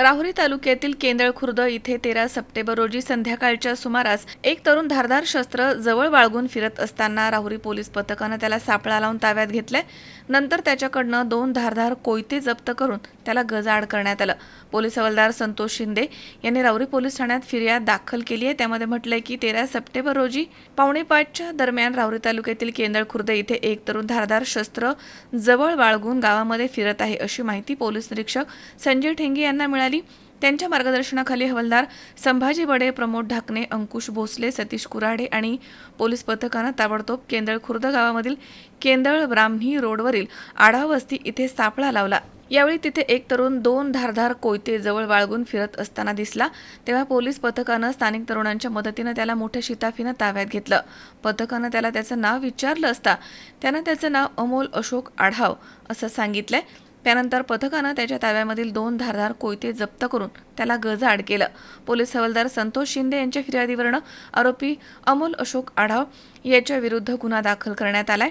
राहुरी तालुक्यातील केंदळ खुर्द इथे तेरा सप्टेंबर रोजी संध्याकाळच्या सुमारास एक तरुण धारदार शस्त्र जवळ बाळगून फिरत असताना राहुरी पोलीस पथकानं त्याला सापळा लावून ताब्यात घेतलंय. नंतर त्याच्याकडनं दोन धारधार कोयते जप्त करून त्याला गजाआड करण्यात आलं. पोलीस हवालदार संतोष शिंदे यांनी राहुरी पोलीस ठाण्यात फिर्याद दाखल केली आहे. त्यामध्ये म्हटलंय की तेरा सप्टेंबर रोजी पावणेपाचच्या दरम्यान राहुरी तालुक्यातील केंदळ खुर्द इथे एक तरुण धारदार शस्त्र जवळ बाळगून गावामध्ये फिरत आहे अशी माहिती पोलीस निरीक्षक संजय ठेंगे यांना मिळाली त्यांच्या मार्गदर्शनाखाली हवालदार संभाजी बडे प्रमोद ढाकणे अंकुश भोसले सतीश कुराडे आणि पोलीस पथकानं ताबडतोब केंदळ खुर्द गावामधील केंदळ ब्राह्मणी रोडवरील आढाव वस्ती इथे सापळा लावला. यावेळी तिथे एक तरुण दोन धारधार कोयते जवळ बाळगून फिरत असताना दिसला. तेव्हा पोलीस पथकानं स्थानिक तरुणांच्या मदतीनं त्याला मोठ्या शिताफीनं ताब्यात घेतलं. पथकानं त्याला त्याचं नाव विचारलं असता त्यानं त्याचं नाव अमोल अशोक आढाव असं सांगितलंय. त्यानंतर पथकानं त्याच्या ताब्यामधील दोन धारधार कोयते जप्त करून त्याला गजाआड केलं. पोलीस हवालदार संतोष शिंदे यांच्या फिर्यादीवरनं आरोपी अमोल अशोक आढाव याच्या विरुद्ध गुन्हा दाखल करण्यात आलाय.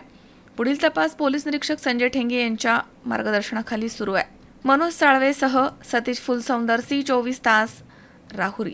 पुढील तपास पोलीस निरीक्षक संजय ठेंगे यांच्या मार्गदर्शनाखाली सुरू आहे. मनोज साळवेसह सतीश फुलसौंदर सी चोवीस तास राहुरी.